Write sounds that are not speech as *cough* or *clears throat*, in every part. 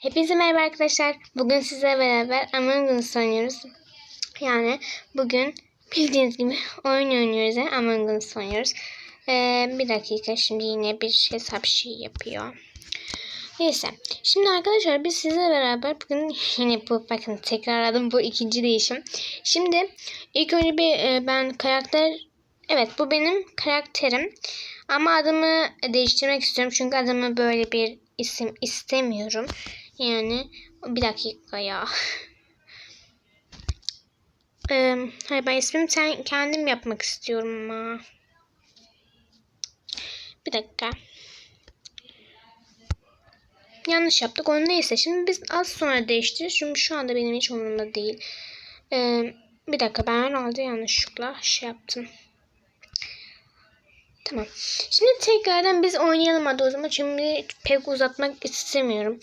Hepinize merhaba arkadaşlar. Bugün sizle beraber Among Us oynuyoruz. Yani bugün bildiğiniz gibi oyun oynuyoruz. Yani Among Us oynuyoruz. Ee, bir dakika şimdi yine bir hesap şey yapıyor. Neyse. Şimdi arkadaşlar biz sizle beraber bugün *laughs* yine bu bakın tekrarladım bu ikinci değişim. Şimdi ilk önce bir e, ben karakter evet bu benim karakterim. Ama adımı değiştirmek istiyorum. Çünkü adımı böyle bir isim istemiyorum. Yani bir dakika ya. *laughs* Hayır ben ismimi sen, kendim yapmak istiyorum ama. Bir dakika. Yanlış yaptık. Onu neyse. Şimdi biz az sonra değiştiririz. Çünkü şu anda benim hiç umurumda değil. Ee, bir dakika ben herhalde yanlışlıkla şey yaptım. Tamam. Şimdi tekrardan biz oynayalım hadi o zaman. Çünkü pek uzatmak istemiyorum.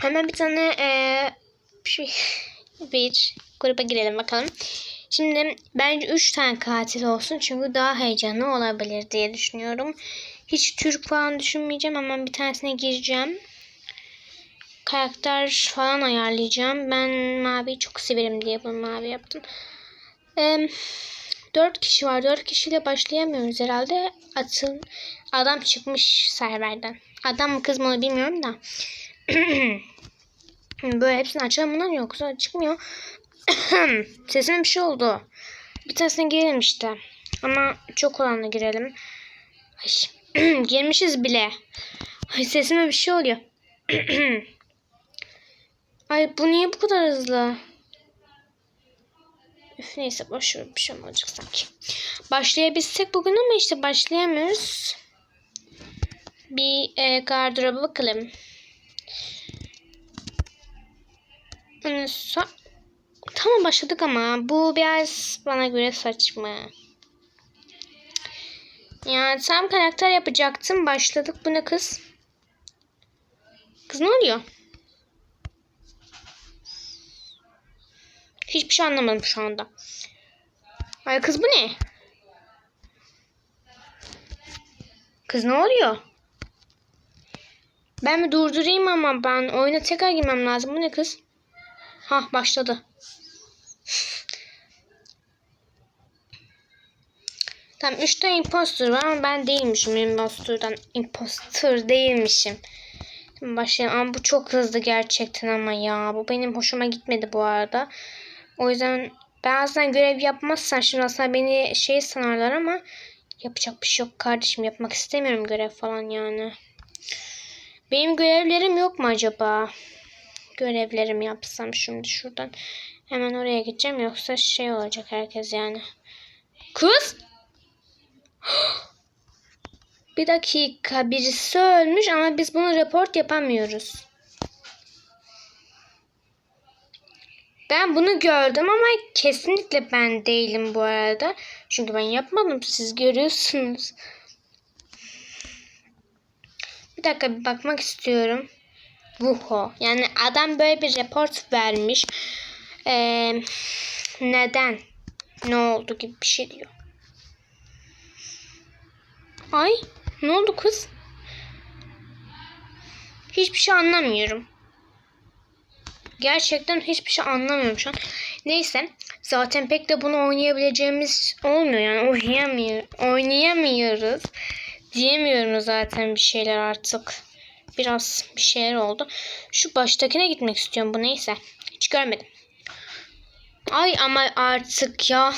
Hemen bir tane eee şey, *laughs* bir gruba girelim bakalım. Şimdi bence 3 tane katil olsun. Çünkü daha heyecanlı olabilir diye düşünüyorum. Hiç Türk falan düşünmeyeceğim. Hemen bir tanesine gireceğim. Karakter falan ayarlayacağım. Ben maviyi çok severim diye bunu mavi yaptım. Eee 4 kişi var. 4 kişiyle başlayamıyoruz herhalde. Atın adam çıkmış serverden. Adam mı kız mı bilmiyorum da. *clears throat* Böyle hepsini açalım bunlar yoksa çıkmıyor. *clears throat* Sesime bir şey oldu. Bir tanesine girelim işte. Ama çok olanla girelim. Ay. *clears throat* Girmişiz bile. Ay sesime bir şey oluyor. Ay bu niye bu kadar hızlı? Üf, neyse boş ver bir şey olmayacak sanki. Başlayabilsek bugün ama işte başlayamıyoruz. Bir e, gardıroba bakalım. Ee, so- tamam başladık ama bu biraz bana göre saçma. Ya tam karakter yapacaktım. Başladık. Bu ne kız? Kız ne oluyor? Hiçbir şey anlamadım şu anda. Ay kız bu ne? Kız ne oluyor? Ben mi durdurayım ama ben oyuna tekrar girmem lazım. Bu ne kız? Ha başladı. Tamam 3 tane imposter var ama ben değilmişim imposter'dan. Imposter değilmişim. Şimdi başlayalım. Ama bu çok hızlı gerçekten ama ya. Bu benim hoşuma gitmedi bu arada. O yüzden bazen görev yapmazsan şimdi aslında beni şey sanarlar ama yapacak bir şey yok kardeşim. Yapmak istemiyorum görev falan yani. Benim görevlerim yok mu acaba? Görevlerimi yapsam şimdi şuradan. Hemen oraya gideceğim yoksa şey olacak herkes yani. Kız! *gasps* Bir dakika birisi ölmüş ama biz bunu report yapamıyoruz. Ben bunu gördüm ama kesinlikle ben değilim bu arada. Çünkü ben yapmadım. Siz görüyorsunuz. Bir dakika bir bakmak istiyorum. Vuho. Yani adam böyle bir report vermiş. Ee, neden? Ne oldu gibi bir şey diyor. Ay ne oldu kız? Hiçbir şey anlamıyorum. Gerçekten hiçbir şey anlamıyorum şu an. Neyse. Zaten pek de bunu oynayabileceğimiz olmuyor. Yani oynayamıyor, oynayamıyoruz. Diyemiyorum zaten bir şeyler artık. Biraz bir şeyler oldu. Şu baştakine gitmek istiyorum. Bu neyse. Hiç görmedim. Ay ama artık ya.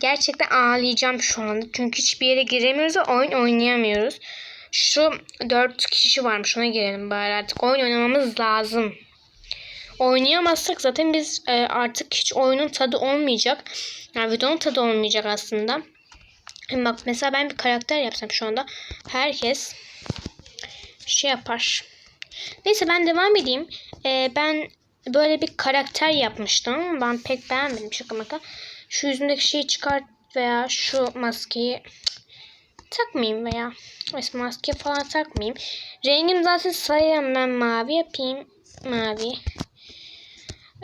Gerçekten ağlayacağım şu anda. Çünkü hiçbir yere giremiyoruz ve oyun oynayamıyoruz. Şu dört kişi varmış ona girelim bari artık. Oyun oynamamız lazım. Oynayamazsak zaten biz e, artık hiç oyunun tadı olmayacak. Yani videonun tadı olmayacak aslında. Bak mesela ben bir karakter yapsam şu anda. Herkes şey yapar. Neyse ben devam edeyim. E, ben böyle bir karakter yapmıştım ben pek beğenmedim şaka maka. Şu yüzümdeki şeyi çıkart veya şu maskeyi takmayayım veya maske falan takmayayım. Rengim zaten sayarım ben mavi yapayım. Mavi.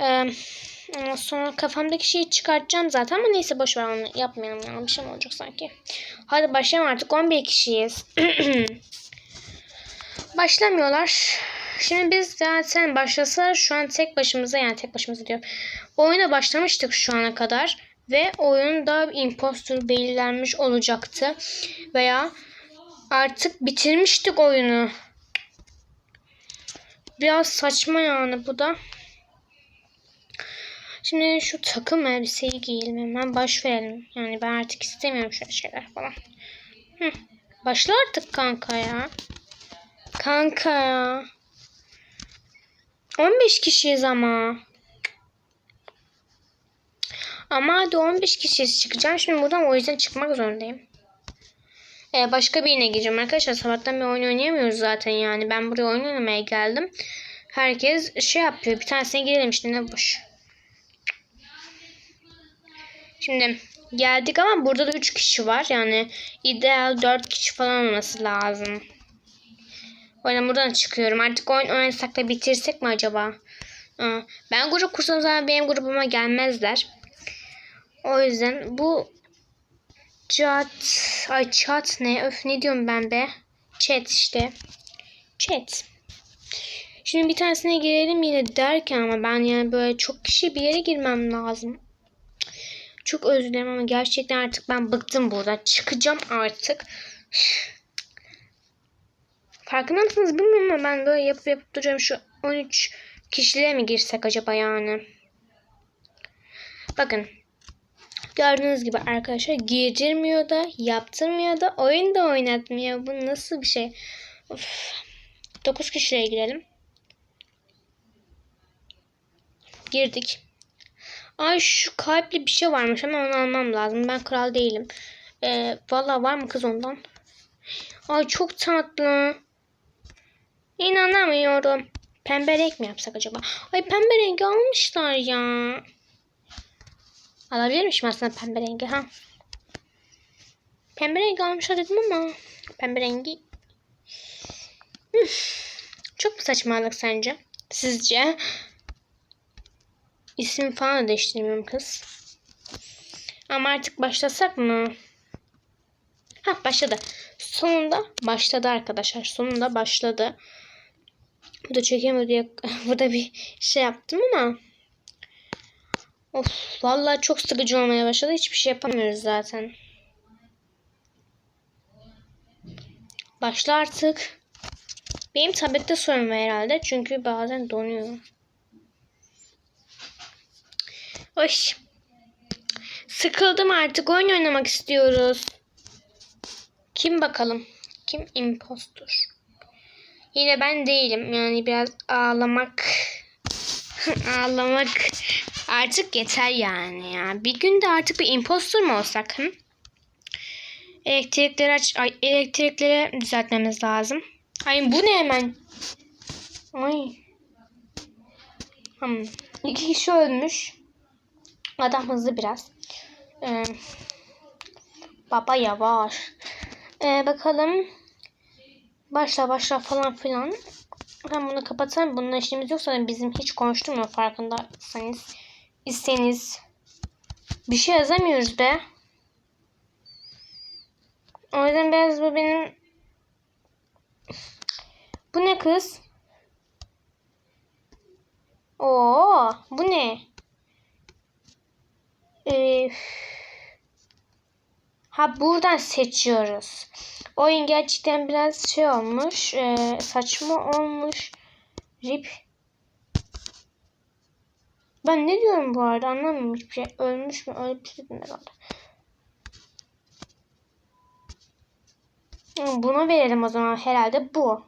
Ee, sonra kafamdaki şeyi çıkartacağım zaten ama neyse boş ver onu yapmayalım ya. Bir şey olacak sanki? Hadi başlayalım artık 11 kişiyiz. *clears throat* Başlamıyorlar. Şimdi biz zaten başlasa şu an tek başımıza yani tek başımıza diyorum. Oyuna başlamıştık şu ana kadar. Ve oyunda impostor belirlenmiş olacaktı. Veya artık bitirmiştik oyunu. Biraz saçma yani bu da. Şimdi şu takım elbiseyi giyelim hemen baş verelim. Yani ben artık istemiyorum şöyle şeyler falan. Hı. Başla artık kanka ya. Kanka ya. 15 kişiyiz ama. Ama hadi 15 kişiyiz çıkacağım. Şimdi buradan o yüzden çıkmak zorundayım. Ee, başka birine gireceğim arkadaşlar. Sabahtan bir oyun oynayamıyoruz zaten yani. Ben buraya oyun oynamaya geldim. Herkes şey yapıyor. Bir tanesine girelim işte ne boş. Şimdi geldik ama burada da 3 kişi var. Yani ideal 4 kişi falan olması lazım. O yüzden buradan çıkıyorum. Artık oyun oynasak da bitirsek mi acaba? Ben grup kursam zaman benim grubuma gelmezler. O yüzden bu chat ay chat ne? Öf ne diyorum ben be? Chat işte. Chat. Şimdi bir tanesine girelim yine derken ama ben yani böyle çok kişi bir yere girmem lazım. Çok özür dilerim ama gerçekten artık ben bıktım burada. Çıkacağım artık. Farkında mısınız bilmiyorum ama ben böyle yapıp yapıp duruyorum. Şu 13 kişiliğe mi girsek acaba yani? Bakın. Gördüğünüz gibi arkadaşlar girdirmiyor da yaptırmıyor da oyun da oynatmıyor. Bu nasıl bir şey? Of. 9 kişiliğe girelim. Girdik. Ay şu kalpli bir şey varmış ama onu almam lazım. Ben kral değilim. Ee, Valla var mı kız ondan? Ay çok tatlı. İnanamıyorum. Pembe renk mi yapsak acaba? Ay pembe rengi almışlar ya. Alabilirmişim aslında pembe rengi ha. Pembe rengi almışlar dedim ama. Pembe rengi. Çok mu saçmalık sence? Sizce? İsim falan da değiştirmiyorum kız. Ama artık başlasak mı? Ha başladı. Sonunda başladı arkadaşlar. Sonunda başladı. Bu da çekemedi diye *laughs* burada bir şey yaptım ama Of vallahi çok sıkıcı olmaya başladı. Hiçbir şey yapamıyoruz zaten. Başla artık. Benim tablette sorun var herhalde. Çünkü bazen donuyor. Oy. Sıkıldım artık. Oyun oynamak istiyoruz. Kim bakalım? Kim impostor? Yine ben değilim. Yani biraz ağlamak *laughs* ağlamak artık yeter yani ya. Bir günde artık bir impostor mu olsak? Hı? Elektrikleri aç ay, elektrikleri düzeltmemiz lazım. Ay bu ne hemen? Ay. Hmm. İki kişi ölmüş. Adam hızlı biraz. Ee, baba yavaş. Ee, bakalım. Başla başla falan filan. Ben bunu kapatalım. Bununla işimiz yoksa bizim hiç konuşturmuyor farkındaysanız. İsteniz. Bir şey yazamıyoruz be. O yüzden biraz bu benim... Bu ne kız? Oo, bu ne? Ee, ha buradan seçiyoruz. Oyun gerçekten biraz şey olmuş. E, saçma olmuş. Rip. Ben ne diyorum bu arada anlamıyorum hiçbir şey. Ölmüş mü? Şey dedim herhalde. Buna verelim o zaman herhalde bu.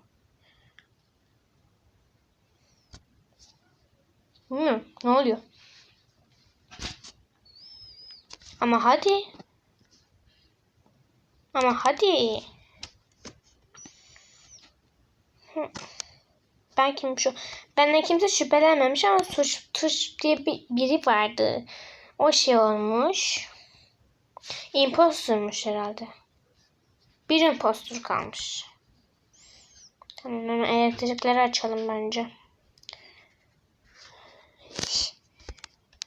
Hmm, ne oluyor? Ama hadi. Ama hadi. Ben kim şu? Benden kimse şüphelenmemiş ama suç tuş diye bir, biri vardı. O şey olmuş. Impostormuş herhalde. Bir impostor kalmış. Tamam hemen elektrikleri açalım bence.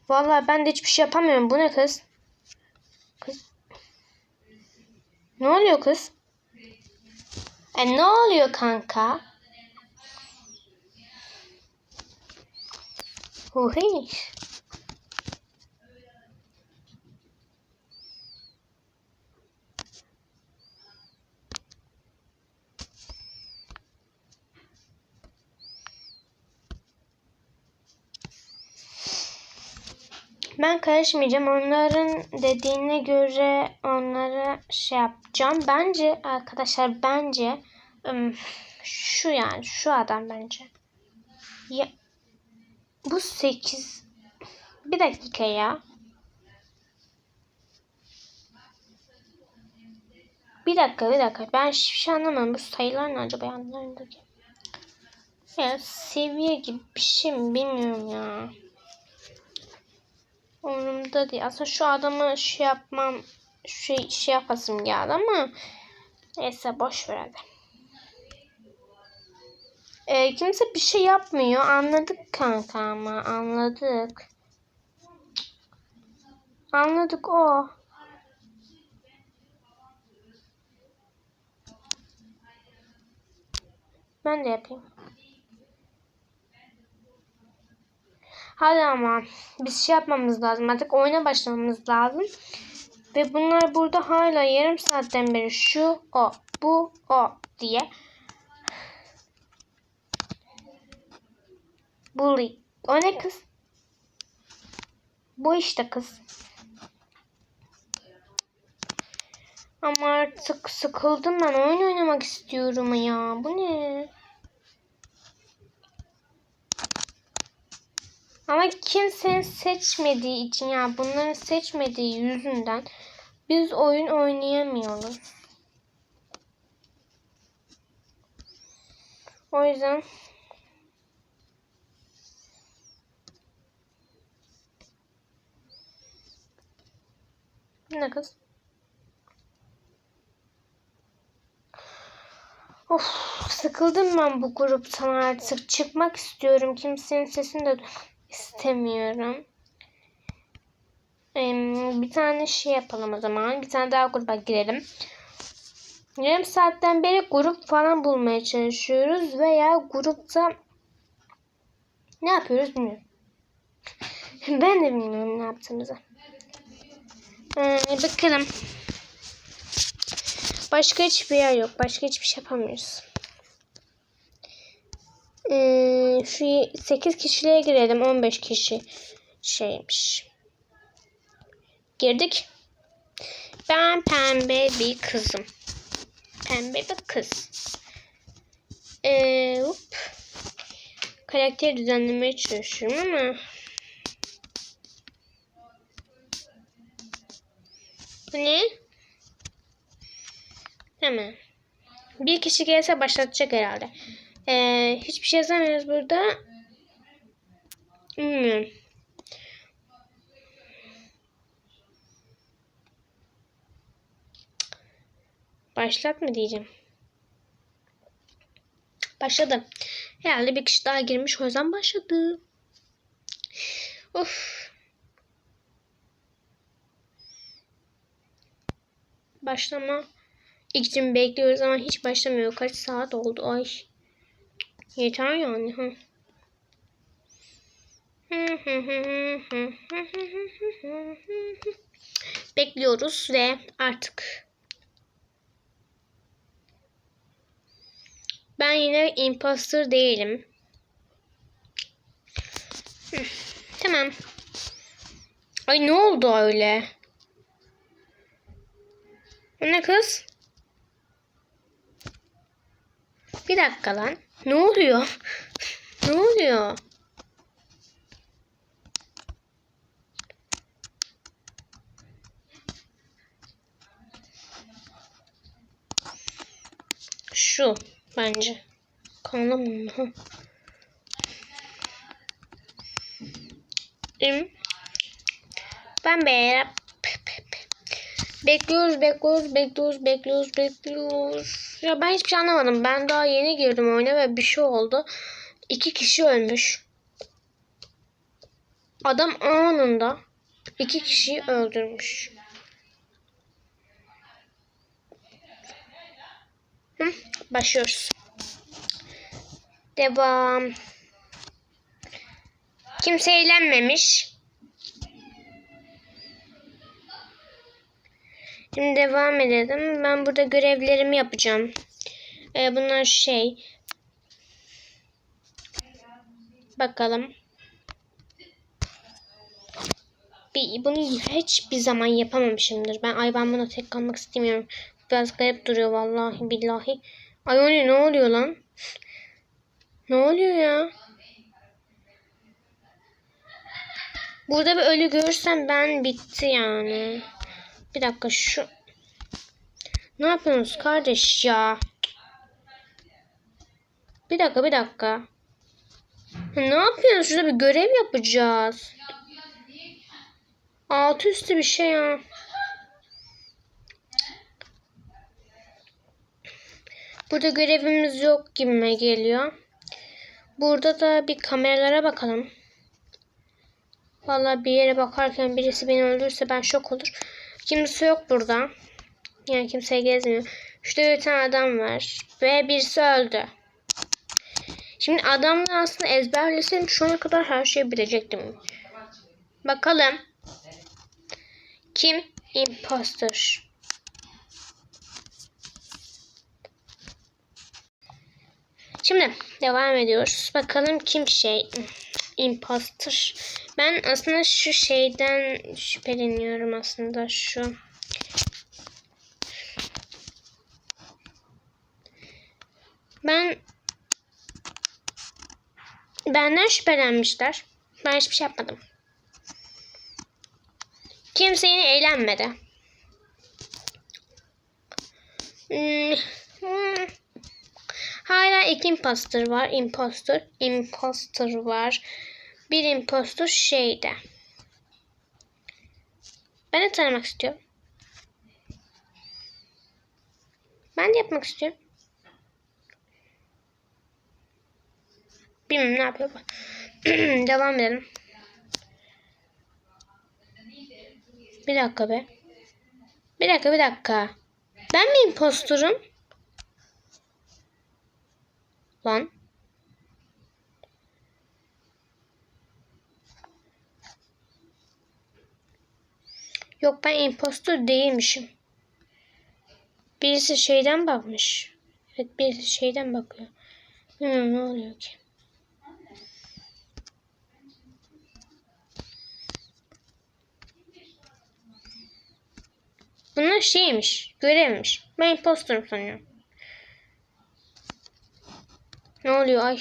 Vallahi ben de hiçbir şey yapamıyorum. Bu ne kız? Ne oluyor kız? E ne oluyor kanka? Huhiş. Ben karışmayacağım. Onların dediğine göre onlara şey yapacağım. Bence arkadaşlar bence şu yani şu adam bence. Ya, bu 8 bir dakika ya. Bir dakika bir dakika. Ben hiçbir şey anlamadım. Bu sayılar ne acaba yanlarındaki? Ya seviye gibi bir şey mi bilmiyorum ya. Umurumda değil. Aslında şu adamı şey yapmam şey, şey yapasım geldi ama neyse boş ver hadi. Ee, kimse bir şey yapmıyor. Anladık kanka ama anladık. Anladık o. Ben de yapayım. Hadi ama biz şey yapmamız lazım. Artık oyuna başlamamız lazım. Ve bunlar burada hala yarım saatten beri şu o bu o diye. Bully. O ne kız? Bu işte kız. Ama artık sıkıldım ben. Oyun oynamak istiyorum ya. Bu ne? Ama kimsenin seçmediği için ya bunların seçmediği yüzünden biz oyun oynayamıyoruz. O yüzden ne kız? Of sıkıldım ben bu gruptan artık. Çıkmak istiyorum. Kimsenin sesini de istemiyorum. Bir tane şey yapalım o zaman. Bir tane daha gruba girelim. Yarım saatten beri grup falan bulmaya çalışıyoruz. Veya grupta ne yapıyoruz bilmiyorum. *laughs* ben de bilmiyorum ne yaptığımızı. Ee, bakalım. Başka hiçbir yer yok. Başka hiçbir şey yapamıyoruz. Ee, şu 8 kişiliğe girelim. 15 kişi şeymiş. Girdik. Ben pembe bir kızım. Pembe bir kız. Ee, hop. Karakter düzenlemeye çalışıyorum ama Bu ne? Hemen. Bir kişi gelse başlatacak herhalde. Ee, hiçbir şey yazamıyoruz burada. Bilmiyorum. Başlat mı diyeceğim. Başladı. Herhalde bir kişi daha girmiş o yüzden başladı. Of. Başlama için bekliyoruz ama hiç başlamıyor. Kaç saat oldu? Ay. Yeter yani. Hı. *laughs* Bekliyoruz ve artık ben yine imposter değilim. Tamam. Ay ne oldu öyle? Ne kız? Bir dakika lan. Ne oluyor? ne oluyor? Şu bence. Kanalım mı? Ben be Bekliyoruz, bekliyoruz, bekliyoruz, bekliyoruz, bekliyoruz. Ya ben hiçbir şey anlamadım. Ben daha yeni girdim oyuna ve bir şey oldu. İki kişi ölmüş. Adam anında iki kişiyi öldürmüş. Hı, başlıyoruz. Devam. Kimse eğlenmemiş. Şimdi devam edelim. Ben burada görevlerimi yapacağım. Ee, bunlar şey. Bakalım. Bir, bunu hiçbir zaman yapamamışımdır. Ben ay ben buna tek kalmak istemiyorum. Biraz garip duruyor vallahi billahi. Ay ne, ne oluyor lan? Ne oluyor ya? Burada bir ölü görürsem ben bitti yani. Bir dakika şu. Ne yapıyorsunuz kardeş ya? Bir dakika bir dakika. Ne yapıyorsunuz? Şurada bir görev yapacağız. Altı üstü bir şey ya. Burada görevimiz yok gibime geliyor. Burada da bir kameralara bakalım. Vallahi bir yere bakarken birisi beni öldürürse ben şok olur. Kimse yok burada. Yani kimse gezmiyor. Şurada bir tane adam var. Ve birisi öldü. Şimdi adamla aslında ezberlesem şu ana kadar her şeyi bilecektim. Bakalım. Kim? Imposter. Şimdi devam ediyoruz. Bakalım kim şey imposter. Ben aslında şu şeyden şüpheleniyorum aslında şu. Ben benden şüphelenmişler. Ben hiçbir şey yapmadım. Kimse yine eğlenmedi. Hmm. Hala iki imposter var. Imposter, imposter var. Bir imposter şeyde. Ben de tanımak istiyorum. Ben de yapmak istiyorum. Bilmiyorum ne yapıyor bu. *clears throat* Devam edelim. Bir dakika be. Bir dakika bir dakika. Ben mi imposturum? Lan. Yok ben impostor değilmişim. Birisi şeyden bakmış. Evet birisi şeyden bakıyor. Bilmiyorum ne oluyor ki. Bunlar şeymiş, görevmiş. Ben impostorum sanıyorum. Ne oluyor ay?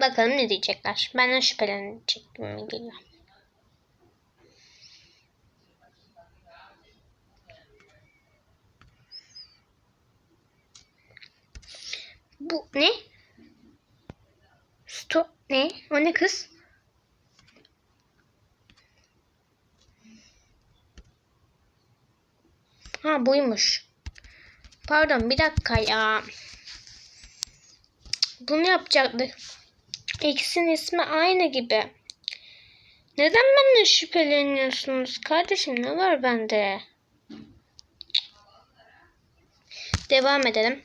Bakalım ne diyecekler. Benden şüphelenecek gibi geliyor. Bu ne? Stop ne? O ne kız? Ha buymuş. Pardon bir dakika ya. Bunu yapacaktık. İkisinin ismi aynı gibi. Neden benden şüpheleniyorsunuz? Kardeşim ne var bende? Devam edelim.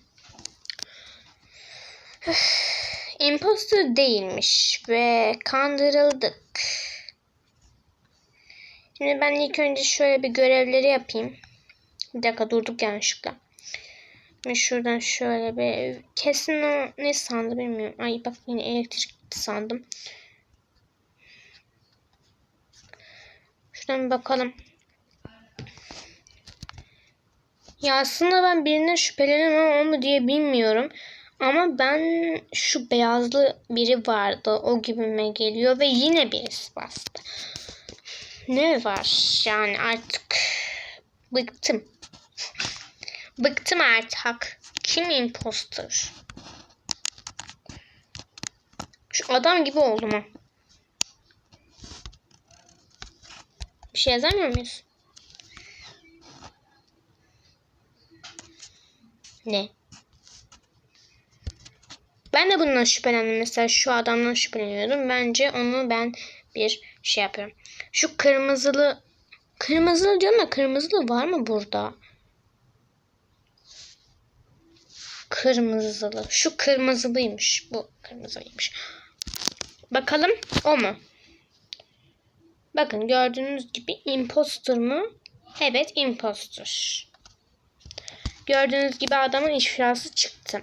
*sighs* Imposter değilmiş ve kandırıldık. Şimdi ben ilk önce şöyle bir görevleri yapayım. Bir dakika durduk yanlışlıkla. Ve şuradan şöyle bir kesin o ne sandı bilmiyorum. Ay bak yine elektrik sandım. Şuradan bir bakalım. Ya aslında ben birinden şüpheleniyorum ama o mu diye bilmiyorum. Ama ben şu beyazlı biri vardı. O gibime geliyor ve yine birisi bastı. Ne var yani artık bıktım. Bıktım artık. Kim imposter? Şu adam gibi oldum ha. Bir şey yazamıyor muyuz? Ne? Ben de bundan şüphelendim. Mesela şu adamdan şüpheleniyordum. Bence onu ben bir şey yapıyorum. Şu kırmızılı kırmızılı diyorum da kırmızılı var mı burada? kırmızılı. Şu kırmızılıymış. Bu kırmızıymış. Bakalım o mu? Bakın gördüğünüz gibi impostor mu? Evet impostor. Gördüğünüz gibi adamın ifşası çıktı.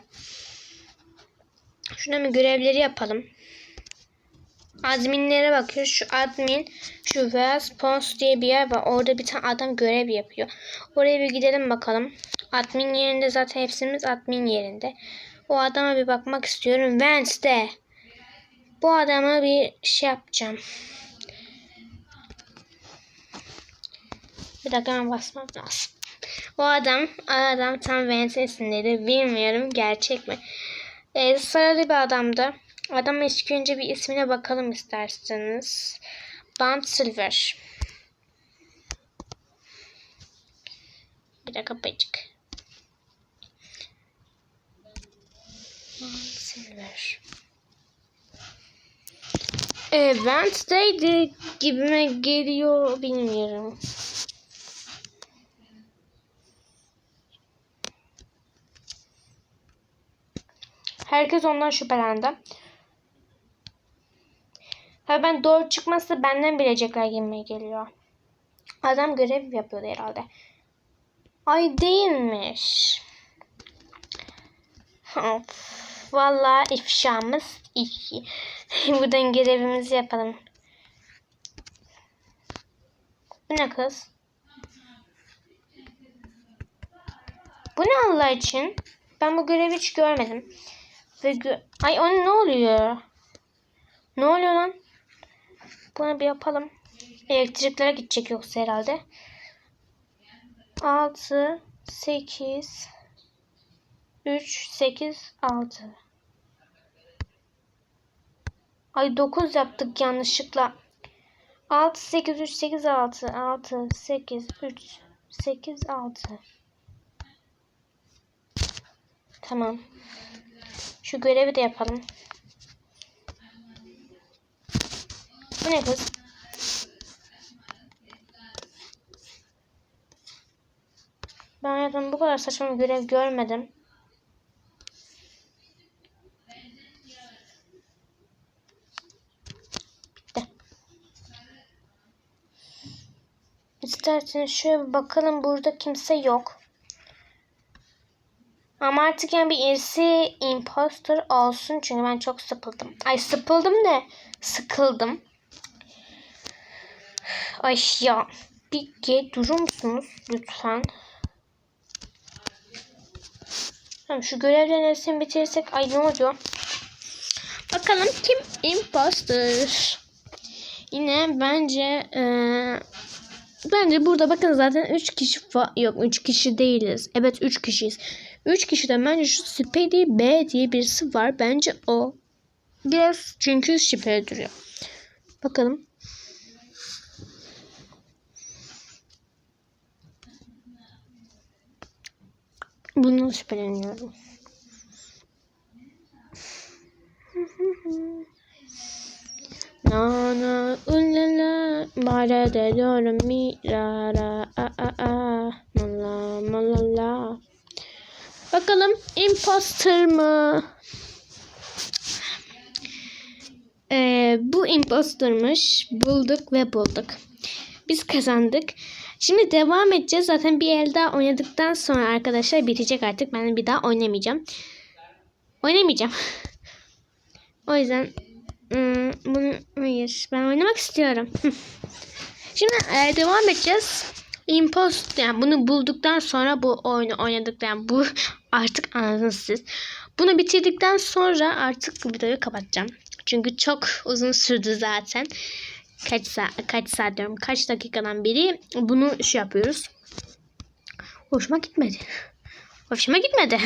Şuna mı görevleri yapalım. Adminlere bakıyoruz. Şu admin şu Pons diye bir yer var. Orada bir tane adam görev yapıyor. Oraya bir gidelim bakalım. Admin yerinde zaten hepsimiz admin yerinde. O adama bir bakmak istiyorum. Wednesday. Bu adama bir şey yapacağım. Bir dakika hemen basmam lazım. O adam, o adam tam Wednesday'sindeydi. Bilmiyorum gerçek mi. Ee, sarılı bir adamdı. Adam ilk önce bir ismine bakalım isterseniz. Band Silver. Bir dakika bacık. Band Silver. Ee, Wednesday'di gibime geliyor bilmiyorum. Herkes ondan şüphelendi. Tabii ben doğru çıkmazsa benden bilecekler gibime geliyor. Adam görev yapıyordu herhalde. Ay değilmiş. Of. Vallahi ifşamız iyi. *laughs* Buradan görevimizi yapalım. Bu ne kız? Bu ne Allah için? Ben bu görevi hiç görmedim. Ve gö Ay o ne oluyor? Ne oluyor lan? Bunu bir yapalım. Elektriklere gidecek yoksa herhalde. 6 8 3 8 6 Ay 9 yaptık yanlışlıkla. 6 8 3 8 6 6 8 3 8 6 Tamam. Şu görevi de yapalım. Bu ne kız? Ben hayatımda bu kadar saçma bir görev görmedim. İsterseniz şöyle bir bakalım burada kimse yok. Ama artık yani bir irsi impostor olsun çünkü ben çok sıkıldım. Ay sıkıldım ne? Sıkıldım. Ay ya bir ge durur musunuz lütfen? Tamam şu görevlerin hepsini bitirirsek ay ne oluyor? Bakalım kim impostor? Yine bence eee Bence burada bakın zaten 3 kişi yok 3 kişi değiliz. Evet 3 kişiyiz. 3 kişiden bence şu Speedy B diye birisi var. Bence o. Biraz çünkü şüpheli duruyor. Bakalım. Bundan şüpheleniyorum. *laughs* Na na ulala bara de diyorum mi a a a mala malala. Bakalım imposter mı? Ee, bu impostermış. Bulduk ve bulduk. Biz kazandık. Şimdi devam edeceğiz. Zaten bir el daha oynadıktan sonra arkadaşlar bitecek artık. Ben bir daha oynamayacağım. Oynamayacağım. *laughs* o yüzden Hmm, bunu hayır. Ben oynamak istiyorum. *laughs* Şimdi e, devam edeceğiz. Impost yani bunu bulduktan sonra bu oyunu oynadıktan yani bu *laughs* artık anladınız siz. Bunu bitirdikten sonra artık videoyu kapatacağım. Çünkü çok uzun sürdü zaten. Kaç saat kaç saat diyorum kaç dakikadan beri bunu şey yapıyoruz. Hoşuma gitmedi. *laughs* Hoşuma gitmedi.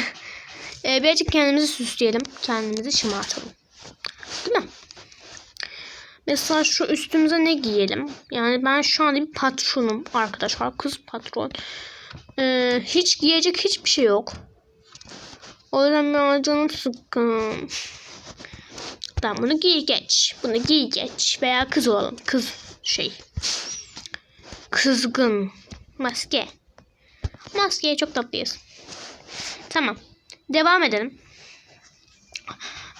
Ee, birazcık kendimizi süsleyelim. Kendimizi şımartalım. Değil mi? Mesela şu üstümüze ne giyelim? Yani ben şu anda bir patronum arkadaşlar. Kız patron. Ee, hiç giyecek hiçbir şey yok. O yüzden biraz canım sıkkın. Tamam bunu giy geç. Bunu giy geç. Veya kız olalım. Kız şey. Kızgın. Maske. Maskeye çok tatlıyız. Tamam. devam edelim.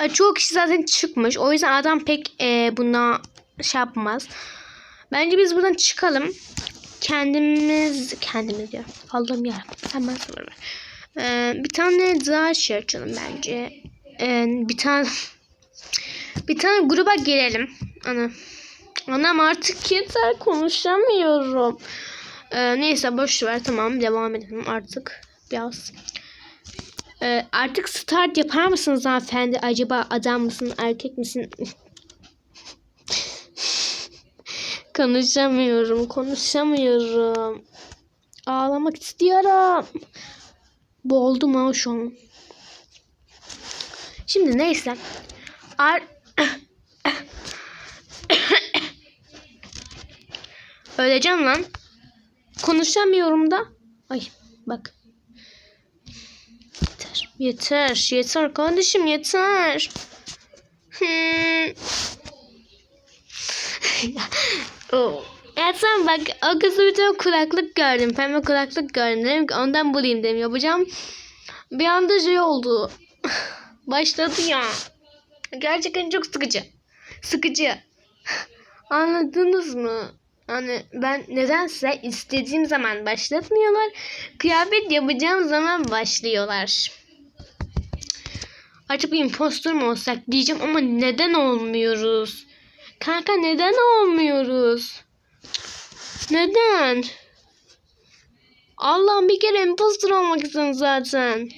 E, Çoğu kişi zaten çıkmış. O yüzden adam pek e, buna şey yapmaz. Bence biz buradan çıkalım. Kendimiz kendimiz diyor. Allah'ım yarabbim sen bana sabır ver. E, bir tane daha şey açalım bence. E, bir tane *laughs* bir tane gruba girelim. Ana. Anam artık yeter konuşamıyorum. E, neyse boş ver tamam devam edelim artık biraz. Ee, artık start yapar mısınız hanımefendi? Acaba adam mısın, erkek misin? konuşamıyorum, konuşamıyorum. Ağlamak istiyorum. Boğuldum ha şu an. Şimdi neyse. Ar *coughs* Öleceğim lan. Konuşamıyorum da. Ay bak. Yeter. Yeter. Kardeşim yeter. Hmm. *laughs* oh. Yeter bak o kızı bir tane kulaklık gördüm. Pembe kulaklık gördüm. Dedim ki ondan bulayım dedim. Yapacağım. Bir anda şey oldu. *laughs* Başladı ya. Gerçekten çok sıkıcı. Sıkıcı. *laughs* Anladınız mı? Hani ben nedense istediğim zaman başlatmıyorlar. Kıyafet yapacağım zaman başlıyorlar. Bir impostor mu olsak diyeceğim ama neden olmuyoruz? Kanka neden olmuyoruz? Neden? Allah'ım bir kere impostor olmak istiyorum zaten.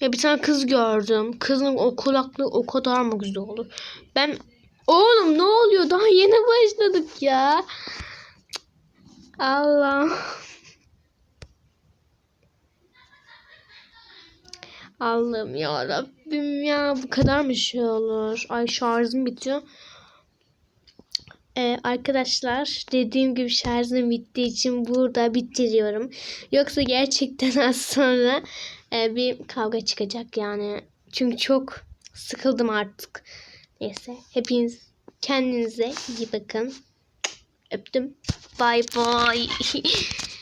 Ya bir tane kız gördüm. Kızın o kulaklığı o kadar mı güzel olur? Ben Oğlum ne oluyor? Daha yeni başladık ya. Allah. Allah'ım ya Rabbim ya bu kadar mı şey olur? Ay şarjım bitiyor. Ee, arkadaşlar dediğim gibi şarjım bittiği için burada bitiriyorum. Yoksa gerçekten *laughs* az sonra e, bir kavga çıkacak yani. Çünkü çok sıkıldım artık. Neyse hepiniz kendinize iyi bakın. Öptüm. Bye bye. *laughs*